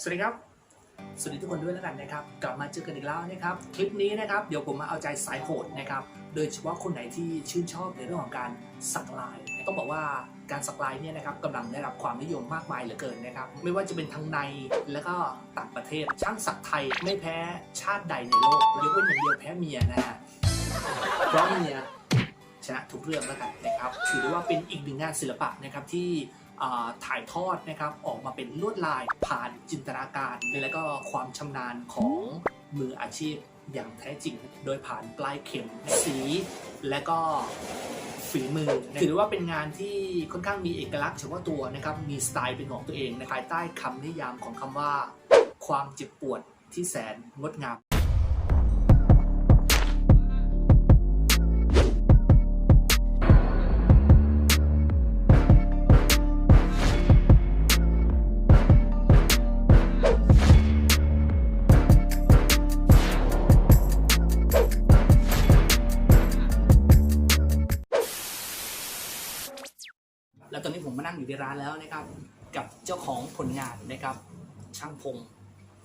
สวัสดีครับ สวัสดีทุกคนด้วยแล้วกันนะครับ กลับมาเจอกันอีกแล้วนะครับ คลิปนี้นะครับ เดี๋ยวผมมาเอาใจสายโหดนะครับ โดยเฉพาะคนไหนที่ชื่นชอบในเรื่องของการสักลาย ต้องบอกว่าการสักลายเนี่ยนะครับกำลังได้รับความนิยมมากมายเหลือเกินนะครับ ไม่ว่าจะเป็นทั้งในและก็ต่างประเทศ ช่างสักไทยไม่แพ้ชาติใดในโลกยกเว้นอย่างเดียวแพ้เมียนะฮะเพราะเมียชนะทุกเรื่องแล้วกันนะครับ ถือได้ว่าเป็นอีกหนึ่งงานศิลปะนะครับที่ ถ่ายทอดนะครับออกมาเป็นลวดลายผ่านจินตนาการ และก็ความชำนาญของมืออาชีพอย่างแท้จริง โดยผ่านปลายเข็มสีและก็ฝีมือ ถือว่าเป็นงานที่ค่อนข้างมีเอกลักษณ์เฉพาะตัวนะครับ มีสไตล์เป็นของตัวเองในภายใต้คำนิยามของคำว่า ความเจ็บปวดที่แสนงดงาม นร้านแล้วนะครับกับเจ้าของผลงานนะครับ ช่างพง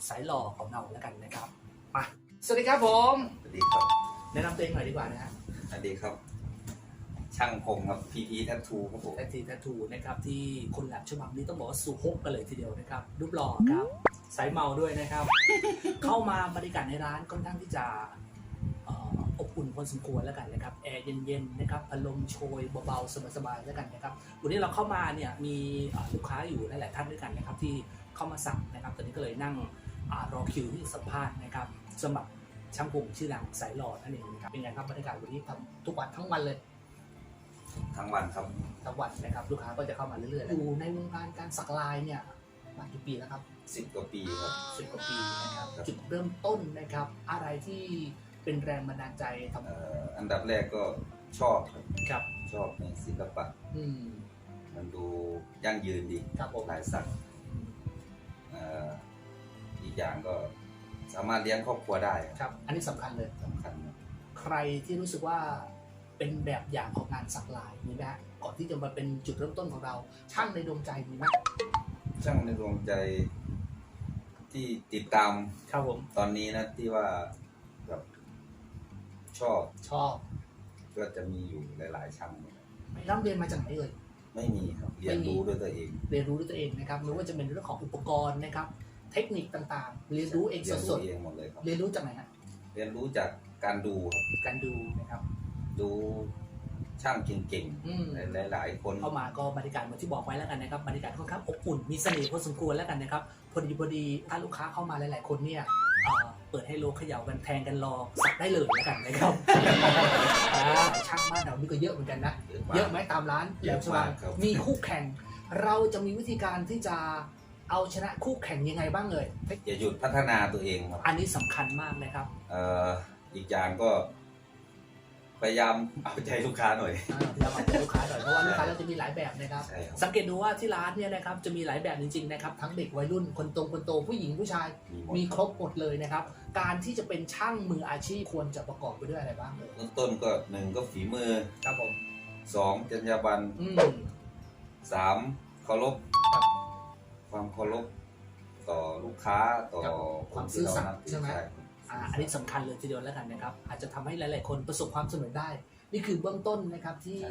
สายหล่อของเราแล้วกันนะครับมาสวัสดีครับผมสวัสดีครับแนะนำตัวเองหน่อยดีกว่านะฮะสวัสดีครับ ช่างพงครับพีพีทัตทูครับผมแททีแททูนะครับที่คนหลับฉบับนี้ต้องบอกว่าสุฮกกันเลยทีเดียวนะครับรูปหล่อครับสายเมาด้วยนะครับ เข้ามาบรรยากาศในร้านค่อนข้างที่จะเอ่ออบอุ่นพอสมควรแล้วกันนะครับแอร์เย็นๆนะครับพัดลมโชยเบาๆสบายๆแล้วกันนะครับวันนี้เราเข้ามาเนี่ยมีเอ่อลูกค้าอยู่หลายๆท่านด้วยกันนะครับที่เข้ามาสั่งนะครับตอนนี้ก็เลยนั่งอารอคิวที่จะสัมภาษณ์นะครับสำหรับช่างผมชื่อดังสายหล่อนั่นเองนะครับเป็นไงครับบรรยากาศวันนี้ทำทุกวันทั้งวันเลยทั้งวันครับทั้งวันนะครับลูกค้าก็จะเข้ามาเรื่อยๆอยู่ในวงการการสักลายเนี่ยมากี่ปีแล้วครับสิบกว่าปีครับสิบกว่าปีนะครับครับจุดเริ่มต้นนะครับอะไรที่ เป็นแรงบันดาลใจทเอ่ออันดับแรกก็ชอบครับำครับ ชอบในศิลปะอืมมันดูยั่งยืนดีครับผมลายสักเอ่ออีกอย่างก็สามารถเลี้ยงครอบครัวได้ครับ อันนี้สำคัญเลยสำคัญนะใครที่รู้สึกว่าเป็นแบบอย่างของงานสักลายมีไหมฮะก่อนที่จะมาเป็นจุดเริ่มต้นของเรา ช่างในดวงใจมีไหมช่างในดวงใจที่ติดตามครับผมตอนนี้นะที่ว่าแบบ ชอบชอบก็จะมีอยู่หลาย ๆช่างนะร่ำเรียนมาจากไหนเอ่ย ไม่มีครับ เรียนรู้ด้วยตัวเอง เรียนรู้ด้วยตัวเองนะครับไม่ว่าจะเป็นเรื่องของอุปกรณ์นะครับ เทคนิคต่างๆ เรียนรู้เองเรียนสรู้ดเองหมดเลยครับ ๆ เรียนรู้จากไหนฮะเรียนรู้จากการดูครับการดูนะครับ ดูช่างเก่งอืม ๆ หลาย ๆ คน เข้ามาก็บรรยากาศเหมือนที่บอกไว้แล้วกันนะครับบรรยากาศค่อนข้างอบอุ่นมีเสน่ห์พอสมควรแล้วกันนะครับพอดีพอดีถ้าลูกค้าเข้ามาหลาย ๆ คนเนี่ยเอ่อ เปิดให้โลเขย่ากันแทงกันรอสักได้เลยแล้วกันนะครับอ่าช่างบ้านเรานี่ก็เยอะเหมือนกันนะ เยอะไหมตามร้านแหลมสว่างเยอะมากครับมีคู่แข่ง เราจะมีวิธีการที่จะเอาชนะคู่แข่งยังไงบ้างเลยอย่าหยุดพัฒนาตัวเองครับ อันนี้สำคัญมากนะครับ เอ่ออีกอย่างก็ พยายามเอาใจลูกค้าหน่อยอ่าพยายามเอาใจลูกค้าหน่อยเพราะว่าลูกค้าเราจะมีหลายแบบนะครับ ใช่ครับ สังเกตดูว่าที่ร้านเนี่ยนะครับจะมีหลายแบบจริงๆนะครับทั้งเด็กวัยรุ่นคนโตคนโตผู้หญิงผู้ชายมีหมดมีครบหมดเลยนะครับ การที่จะเป็นช่างมืออาชีพควรจะประกอบไปด้วยอะไรบ้างเลยเริ่มต้นก็หนึ่งก็ฝีมือครับผมสองจรรยาบรรณอืม สามเคารพครับความเคารพต่อลูกค้าต่อครับคความนซื่ที่อเราสัตย์นับถืใช่อไหมใช่อ่า อันนี้สำคัญเลยทีเดียวแล้วกันนะครับ อาจจะทำให้หลาย ๆ คนประสบความสำเร็จได้ นี่คือเบื้องต้นนะครับที่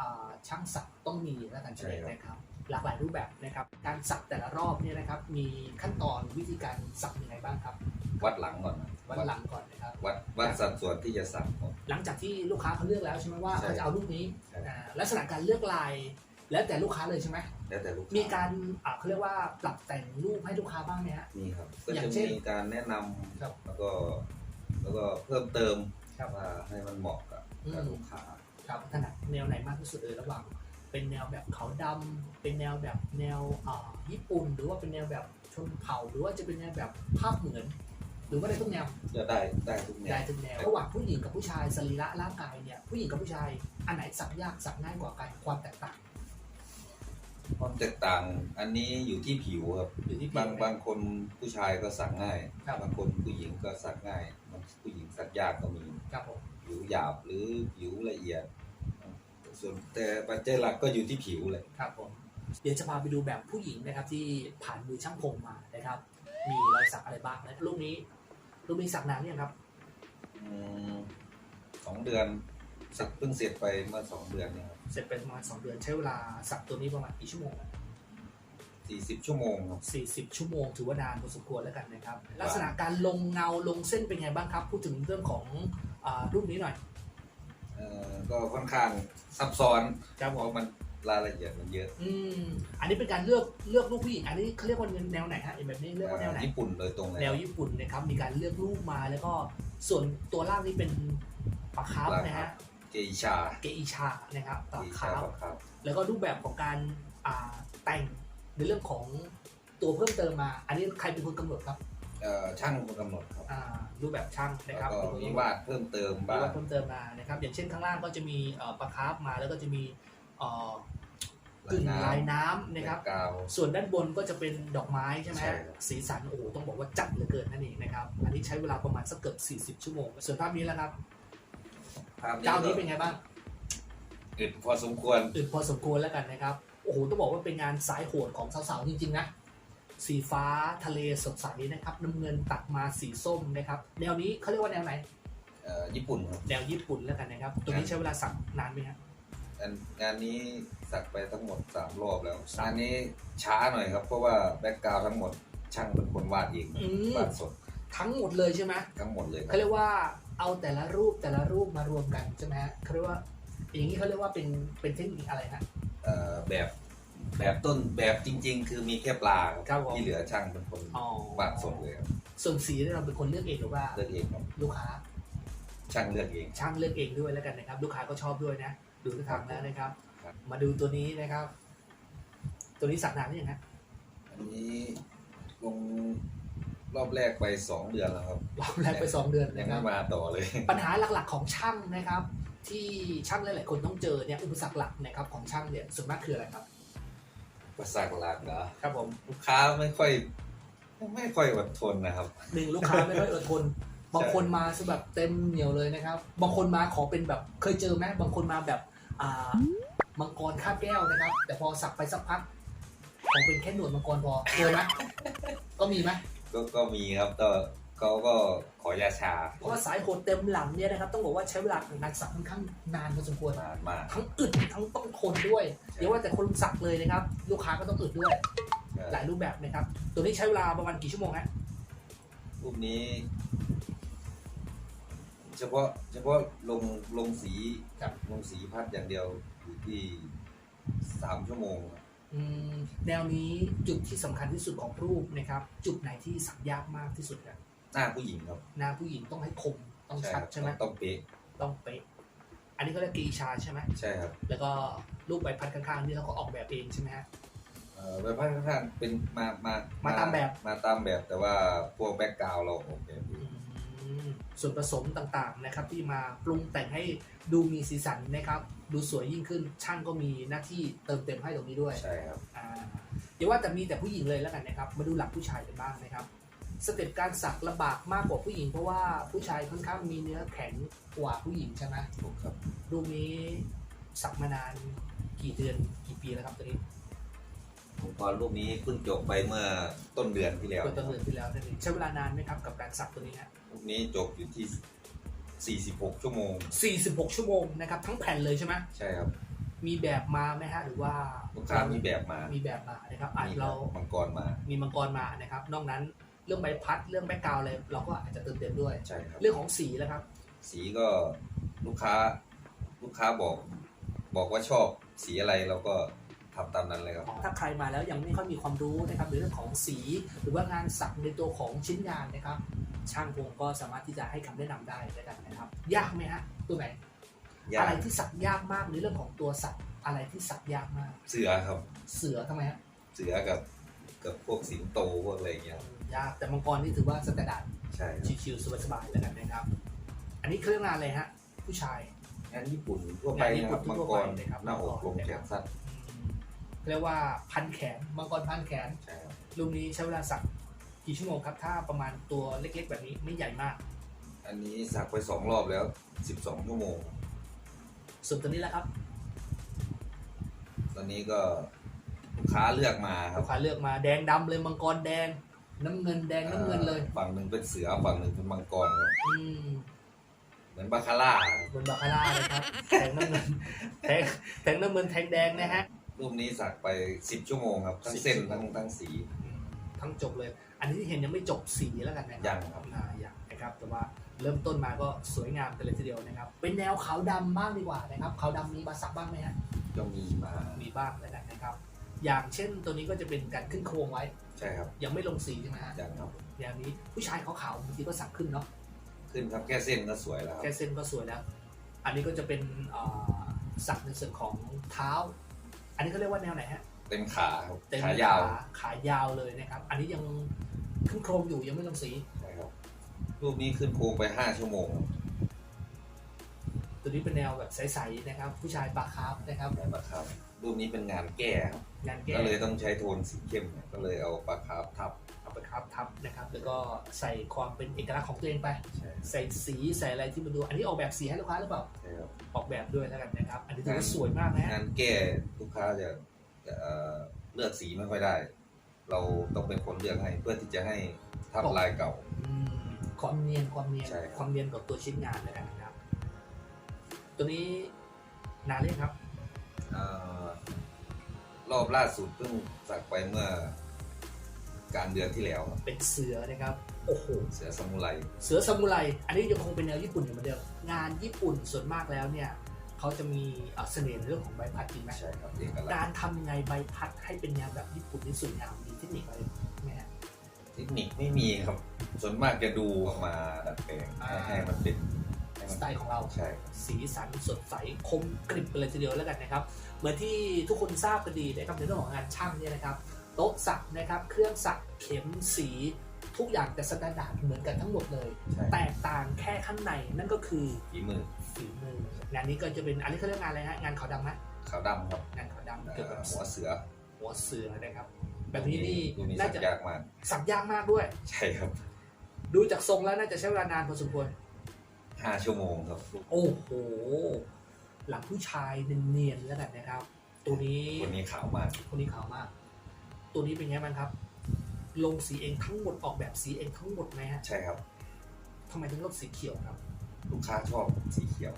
อ่าช่างสักต้องมีแล้วกันใช่ไหมนะครับ หลากหลายรูปแบบนะครับ การสักแต่ละรอบเนี่ยนะครับ มีขั้นตอนวิธีการสักยังไงบ้างครับ วัดหลังก่อนนะวันหลังก่อนนะครับวัดวัดสัดส่วนที่จะสักก่อนหลังจากที่ลูกค้าเขาเลือกแล้วใช่ไหมว่าใช่เขาจะเอารูปนี้ใช่อ่าลักษณะการเลือกลาย แล้วแต่ลูกค้าเลยใช่ไหมแล้วแต่ลูกค้มีการอ่าเขาเรียกว่าปรับแต่งรูปให้ลูกค้าบ้างไหมฮะมีครับ ก็อย่าจะงเช่นมีการแนะนำครับแล้วก็ แล้วก็เพิ่มเติมครับว่าให้มันเหมาะกับกับอืม ลูกค้าครับถนัดแนวไหนมากที่สุดเลยระหว่าง เป็นแนวแบบขาวดำเป็นแนวแบบแนวอ่าญี่ปุ่น หรือว่าเป็นแนวแบบชนเผ่า หรือว่าจะเป็นแนวแบบภาพเหมือน หรือว่าได้ทุกแนวจะได้ได้ทุกแนได้วทุกแนวระหว่างผู้หญิงกับผู้ชายสรีระร่างกายเนี่ยผู้หญิงกับผู้ชายอันไหนสักยากสักง่ายกว่ากันความแตกต่าง ความแตกต่างอันนี้อยู่ที่ผิวครับอยู่ที่ผิวบางบางคนผู้ชายก็สักง่ายครับ บางคนผู้หญิงก็สักง่ายบางผู้หญิงสักยากก็มีครับผมผิวหยาบหรือผิวละเอียด ส่วนแต่ปัจจัยหลักก็อยู่ที่ผิวเลย ครับผมเดี๋ยวจะพาไปดูแบบผู้หญิงนะครับ ที่ผ่านมือช่างพงมานะครับ มีรอยสักอะไรบ้างนะรูปนี้รูปนี้สักนานเนี่ยงครับอืมสองเดือน สักเพิ่งเสร็จไปเมื่อสองเดือนเนี่ยครับเสร็จเป็นประมาณสองเดือนใช้เวลาสักตัวนี้ประมาณกี่ชั่วโมงสี่สิบชั่วโมงครับ 40 ชั่วโมง ถือว่านานพอสมควรแล้วกันนะครับ ลักษณะการลงเงาลงเส้นเป็นไงบ้างครับ พูดถึงเรื่องของอารูปนี้หน่อย เอ่อก็ค่อนข้างซับซ้อนครับเพผมราะมันรายละเอียดมันเยอะอืมอันนี้เป็นการเลือกเลือกรูปผู้หญิงอันนี้เขาเรียกว่าแนวไหนฮะไอ้แบบนี้เรียกว่าแนวไหน ญี่ปุ่นโดยตรงเลยแนวญี่ปุ่นนะครับมีการเลือกรูปมาแล้วก็ส่วนตัวล่างนี่เป็นปลาคาร์ฟนะฮะ เกอิชาเกอิชานะครับปเกลาอิคาชาร์ฟครับ แล้วก็รูปแบบของการอ่าแต่งในเรื่องของตัวเพิ่มเติมมา อันนี้ใครเป็นคนกำหนดครับเอ่อช่างคนกำหนดครับอ่ารูปแบบช่างนะแล้วครับก็เป็นคนมีกำหนดวาดเพิ่มเติมมีบ้างวาดเพิ่มเติมมานะครับ อย่างเช่นข้างล่างก็จะมีเอ่อปลาคาร์ฟมาแล้วก็จะมีเอ่อกึ่งลายน้ำนะครับกาวส่วนด้านบนก็จะเป็นดอกไม้ใช่ไหมใช่ครับสีสันโอ้โหต้องบอกว่าจัดเหลือเกินนั่นเองนะครับ อันนี้ใช้เวลาประมาณสักเกือบ40 ชั่วโมง ส่วนภาพนี้แล้วครับ ภาพเจ้านี้เป็นไงบ้างอึดพอสมควรอื่นพอสมควรแล้วกันนะครับ โอ้โห ต้องบอกว่าเป็นงานสายโหดของสาวๆ จริงๆ นะ สีฟ้าทะเลสดใสนะครับ น้ำเงินตัดมาสีส้มนะครับ แนวนี้เขาเรียกว่าแนวไหนเอ่อญี่ปุ่นครับแนวญี่ปุ่นแล้วกันนะครับ ตัวนี้ใช้เวลาสักนานไหมครับงานงานนี้สักไปทั้งหมดสามรอบแล้วสามงานนี้ช้าหน่อยครับ เพราะว่าแบ็กกราวทั้งหมดช่างเป็นคนวาดเองอืมวาดสด ทั้งหมดเลยใช่ไหมทั้งหมดเลยครัเขาบเรียกว่า เอาแต่ละรูปแต่ละรูปมารวมกันใช่ไหมฮะเขาเรียกว่าอย่างนี้เขาเรียกว่าเป็นเป็นเทคนิคอะไรนะเอ่อแบบแบบต้นแบบจริง ๆ คือมีแค่ปลาครับผม ที่เหลือช่างเป็นคนอ๋อวาดสดเลยครับส่วนสีเนี่ยเราเป็นคนเลือกเองหรือว่าเลือกเองครับลูกค้า ช่างเลือกเอง ช่างเลือกเองด้วยแล้วกันนะครับ ลูกค้าก็ชอบด้วยนะ ดูทุกทางแล้วนะครับ ครับ มาดูตัวนี้นะครับ ตัวนี้สักนานหรือยังฮะอันนี้ลง รอบแรกไปสองเดือนแล้วครับรอบแรกไปสองเดือนยังนะคไม่รับมาต่อเลย ปัญหาหลักๆของช่างนะครับ ที่ช่างหลายๆคนต้องเจอเนี่ยอุปสรรคหลักนะครับของช่างเนี่ยส่วนมากคืออะไรครับ ประสาทหลักเหรอครับผมลูกค้าไม่ค่อย ไม่ค่อยอดทนนะครับ หนึ่งลูกค้าไม่ค่อยอดทนบางคนมาซะแบบเต็มเหนียวเลยนะครับ บางคนมาขอเป็นแบบเคยเจอไหมบางคนมาแบบอ่ามังกรคาบแก้วนะครับ แต่พอสักไปสักพักขอเป็นแค่หนวดมังกรพอเจอไหมก็มีไหม ก็ก็มีครับแต่เขาก็ขอยาชาเพราะว่าสายโหดเต็มหลังเนี่ยนะครับต้องบอกว่าใช้เวลาในการสักค่อนข้างนานพอสมควรนานมากทั้งอึดทั้งต้องทนด้วยเดี๋ยวว่าแต่คนสักเลยนะครับ ลูกค้าก็ต้องอึดด้วย หลายรูปแบบนะครับ ตัวนี้ใช้เวลาประมาณกี่ชั่วโมงฮะรูปนี้ เฉพาะเฉพาะลงลงสีครับลงสีพัดอย่างเดียวอยู่ที่สามชั่วโมงอืม แนวนี้จุดที่สำคัญที่สุดของรูปนะครับ จุดไหนที่สักยากมากที่สุดครับหน้าผู้หญิงครับ หน้าผู้หญิงต้องให้คมต้องใช่ชัดครับใช่ไหมต้องเป๊ะต้องเป๊ะอันนี้ก็เรียกกรีชาใช่ไหมใช่ครับ แล้วก็รูปใบพัดข้างๆนี่เราก็ออกแบบเองใช่ไหมฮะเอ่อใบพัดข้างๆเป็นมามามาตามแบบมาตามแบบแต่ว่าพวกแบ็กกราวเราออกแบบเองอืม ส่วนผสมต่างๆนะครับที่มาปรุงแต่งให้ดูมีสีสันนะครับดูสวยยิ่งขึ้นช่างก็มีหน้าที่เติมเต็มให้ตรงนี้ด้วยใช่ครับอ่าเดี๋ยวว่าแต่มีแต่ผู้หญิงเลยแล้วกันนะครับ มาดูหลักผู้ชายกันบ้างนะครับ สเต็ปการสักลำบากมากกว่าผู้หญิง เพราะว่าผู้ชายค่อนข้างมีเนื้อแข็งกว่าผู้หญิงใช่ไหมถูกครับรูปนี้สักมานานกี่เดือนกี่ปีแล้วครับตัวนี้ ผมพอรูปนี้เพิ่งจบไปเมื่อต้นเดือนที่แล้วก็ต้นเดือนที่แล้วนั่นเองใช้เวลานานไหมครับกับการสักตัวนี้ฮะรูปนี้จบอยู่ที่ 46 ชั่วโมง 46 ชั่วโมงนะครับทั้งแผ่นเลยใช่ไหมใช่ครับ มีแบบมาไหมฮะหรือว่าลูกค้ามีแบบมา มีแบบมานะครับอาจมีเรามังกรมา มีมังกรมานะครับ นอกนั้นเรื่องใบพัดเรื่องแบ็กกราวอะไรเราก็อาจจะเติมเต็มด้วยใช่ครับเรื่องของสีแล้วครับ สีก็ลูกค้าลูกค้าบอก บอกว่าชอบสีอะไรเราก็ ทำตามนั้นเลยครับ ถ้าใครมาแล้วยังไม่ค่อยมีความรู้นะครับในเรื่องของสีหรือว่างานสักในตัวของชิ้นงานนะครับ ช่างพงก็สามารถที่จะให้คำแนะนำได้แล้วกันนะครับ ยากไหมฮะตัวไหนยาอะกไรที่สักยากมากในเรื่องของตัวสักอะไรที่สักยากมาก เสือครับ เสือทำไมฮะเสือกับกับพวกสิงโตพวกอะไรอย่างเงี้ยครับยากแต่มังกรนี่ถือว่าสแตนดาร์ดใช่ครับชิวๆสบายๆแล้วกันนะครับ อันนี้เครื่องงานอะไรฮะ ผู้ชายงานญี่ปุ่นทั่วไปงานญี่นะปุ่คนรับมังทั่วกไปรนะครับหน้าอกมังกรลงแขนสั้นอืม เรียกว่าพันแขนมังกรพันแขนใช่ครับรูปนี้ใช้เวลาสักกี่ชั่วโมงครับ ถ้าประมาณตัวเล็ก ๆ แบบนี้ไม่ใหญ่มาก อันนี้สักไปสองรอบแล้ว12ชั่วโมง ส่วนตัวนี้แหละครับตอนนี้ก็ลูกค้าเลือกมาครัลูบกค้าเลือกมาแดงดำเลยมังกรแดง น้ำเงินแดงน้ำเงินเลยฝั่งหนึ่งเป็นเสือฝั่งหนึ่งเป็นมังกรครับอืมเหมือนบาคาร่าครับบนบาคาร่าเลยครับแทงน้ำเงินแทงแทงน้ำเงินแทงแดงนะฮะ รูปนี้สักไปสิบชั่วโมงครับ ทั้งเส้น10 ทั้งทั้งสี ทั้งจบเลย อันนี้ที่เห็นยังไม่จบสีแล้วกันนะครัยังครับ อ่ายังนะครับแต่ว่าเริ่มต้นมาก็สวยงามกันเลยทีเดียวนะครับ เป็นแนวขาวดำบ้างดีกว่านะครับขาวดำมีมาสักบ้างไหมฮะก็มีมามีบ้างแล้วกันนะครับ อย่างเช่นตัวนี้ก็จะเป็นการขึ้นโครงไว้ ใช่ครับยังไม่ลงสีใช่ไหมฮะยังครับอย่างนี้ผู้ชายขาวๆบางทีก็สักขึ้นเนาะขึ้นครับแค่เส้นก็สวยแล้วครับ แค่เส้นก็สวยแล้ว อันนี้ก็จะเป็นเอ่อสักในส่วนของเท้า อันนี้เขาเรียกว่าแนวไหนฮะเต็มขาครับเต็มขายาว ขายาวเลยนะครับ อันนี้ยังขึ้นโครงอยู่ยังไม่ลงสีใช่ครับรูปนี้ขึ้นโครงไปห้าชั่วโมงครับตัวนี้เป็นแนวแบบใสๆนะครับ ผู้ชายปากคาร์ฟนะครับได้ปลาคาร์ฟรูปนี้เป็นงานแก้ครับงานแก้ก็เลยต้องใช้โทนสีเข้มก็เลยเอาปลาคาร์ฟทับเอาไปคาร์ฟทับนะครับ แล้วก็ใส่ความเป็นเอกลักษณ์ของตัวเองไป ใช่ใส่สีใส่อะไรที่มันดู อันนี้ออกแบบสีให้ลูกค้าหรือเปล่า ใช่ครับออกแบบด้วยแล้วกันนะครับ อันนี้ถือว่าสวยมากนะฮะงานแก้ลูกค้าจะจะเอ่อเลือกสีไม่ค่อยได้ เราต้องเป็นคนเลือกให้เพื่อที่จะให้ทับลายเก่า อืมความเนียนความเนียนใช่ครับ ความเนียนกับตัวชิ้นงานแล้วกันนะครับ ตัวนี้นานเลยงครับ เอ่อรอบล่าสุดเพิ่งสักไปเมื่อ การเดือนที่แล้วครับเป็นเสือนะครับโอ้โหเสือซามูไรเสือซามูไรอันนี้ยังคงเป็นแนวญี่ปุ่นอยู่เหมือนเดิมงานญี่ปุ่นส่วนมากแล้วเนี่ยเขาจะมีเอ่อเสน่ห์ในเรื่องของใบพัดจริงไหมใช่ครับเอกลักษการณ์ทำยังไงใบพัดให้เป็นแนวแบบญี่ปุ่นที่สวยงามมีเทคนิคอะไรไหมฮะเทคนิคไม่มีครับ ส่วนมากจะดูออกมาดัดแปลงให้อ่าให้มันเป็นให้สมันไตล์ของเราใช่ครับสีสันสดใสคมกริบไปเลยทีเดียวแล้วกันนะครับ เหมือนที่ทุกคนทราบกันดีนะครับในเรื่องของงานช่างเนี่ยนะครับ โต๊ะสักนะครับ เครื่องสักเข็มสีทุกอย่างจะสแตนดาร์ดเหมือนกันทั้งหมดเลย ใช่ แตกต่างแค่ข้างในนั่นก็คือฝีมือฝีมืองานนี้ก็จะเป็นอันนี้เขาเรียกงานอะไรฮะงานขาวดำไหมขาวดำครับงานขาวดำเอ่เกี่ยวกับอหัวเสือหัวเสือนะครับ แบบนี้นี่รูปนี้น่าสักจะยากมาก สักยากมากด้วย ใช่ครับดูจากทรงแล้วน่าจะใช้เวลานานพอสมควร ห้าชั่วโมงครับโอ้โห หลังผู้ชายเนียนๆแล้วกันนะครับ ตัวนี้วันนี้ขาวมากคนนี้ขาวมาก ตัวนี้เป็นไงบ้างครับ ลงสีเองทั้งหมดออกแบบสีเองทั้งหมดไหมฮะใช่ครับทำไมถึงเลือกสีเขียวครับ ลูกค้าชอบสีเขียว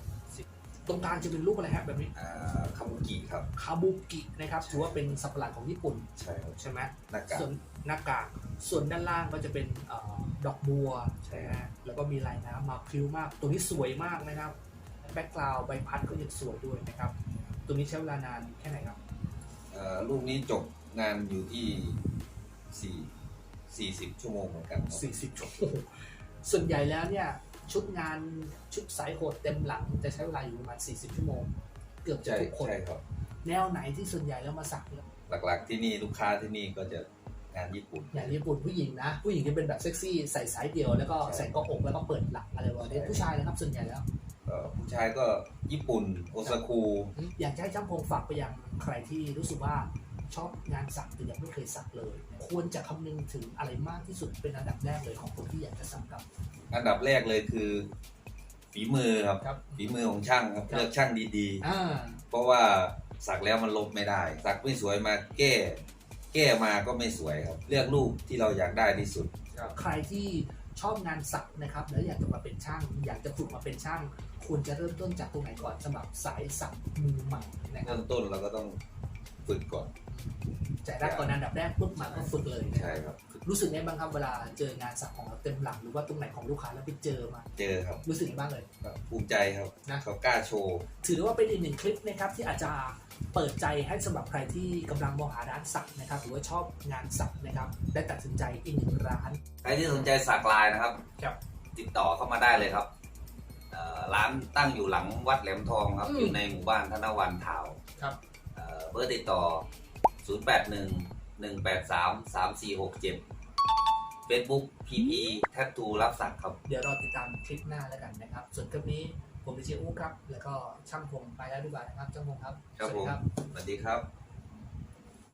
ตรงกลางจะเป็นรูปอะไรฮะแบบนี้อ่าคาบุกิครับ คาบุกินะครับถือว่าเป็นสัตว์ประหลาดของญี่ปุ่นใช่ครับใช่ไหมหน้ากากส่วนหน้ากากส่วนด้านล่างก็จะเป็นเออดอกบัวใช่นะฮะแล้วก็มีลายน้ำมาพริ้วมาก ตัวนี้สวยมากนะครับแบ็กกราวด์ใบพัดก็ยังสวยด้วยนะครับ ตัวนี้ใช้เวลานานแค่ไหนครับ เอ่อรูปนี้จบ งานอยู่ที่สี่สี่สิบชั่วโมงเหมือนกันครับ40ชั่วโมงส่วนใหญ่แล้วเนี่ยชุดงานชุดสายโหดเต็มหลังจะใช้เวลาอยู่ประมาณ40ชั่วโมง เกือบจะใช่ทุกคน ใช่ครับ แนวไหนที่ส่วนใหญ่แล้วมาสักเนี่ยหลักๆที่นี่ลูกค้าที่นี่ก็จะงานญี่ปุ่น อย่างญี่ปุ่นผู้หญิงนะ ผู้หญิงจะเป็นแบบเซ็กซี่ใส่สายเดียวแล้วก็ใช่ ใส่เกาะอกแล้วก็เปิดหลังอะไรแบบนี้ใช่ผู้ชายนะครับส่วนใหญ่แล้ว เอ่อผู้ชายก็ญี่ปุ่นโอซากุอยากจะให้ช่างพงฝากไปยังใครที่รู้สึกว่า ชอบงานสักแต่ยังไม่เคยสักเลย ควรจะคำนึงถึงอะไรมากที่สุดเป็นอันดับแรกเลยของคนที่อยากจะสักกับอันดับแรกเลยคือ ฝีมือครับครับ ฝีมือของช่างครับครับเลือกช่างดีอ่าๆ เพราะว่าสักแล้วมันลบไม่ได้ สักไม่สวยมาแก้ แก้มาก็ไม่สวยครับ เลือกรูปที่เราอยากได้ที่สุด ใครที่ชอบงานสักนะครับแล้วอยากจะมาเป็นช่าง อยากจะฝึกมาเป็นช่าง ควรจะเริ่มต้นจากตรงไหนก่อนสำหรับสายสักมือใหม่นะครัเริ่บมต้นเราก็ต้อง ฝึกก่อนแต่แรกก่อนอันดับแรกปุ๊บมาก็ฝึกเลยนะใช่ครับรู้สึกไงบ้างครับเวลาเจองานสักของเราเต็มหลังหรือว่าตรงไหนของลูกค้าแล้วไปเจอมา เจอครับรู้สึกไงบ้างเลย แบบภูมิใจครับนะ เขากล้าโชว์ ถือได้ว่าเป็นอีกหนึ่งคลิปนะครับที่อาจจะเปิดใจให้สำหรับใครที่กำลังมองหาร้านสักนะครับหรือว่าชอบงานสักนะครับได้ตัดสินใจอีกหนึ่งร้าน ใครที่สนใจสักลายนะครับ ครับ ติดต่อเข้ามาได้เลยครับเอ่อร้านตั้งอยู่หลังวัดแหลมทองครับ อืมอยู่ในหมู่บ้านธนวันทาวน์ครับ เอ่อเบอร์ติดต่อ 081 183 3467 Facebook PP Tattoo รับสักครับ เดี๋ยวเราติดตามคลิปหน้าแล้วกันนะครับ ส่วนคลิปนี้ผมดิเจอู้ครับ แล้วก็ช่างพงไปแล้วดีกว่านะครับช่างพงครับ ครับสวัสดีผมครับสวัสดีครับ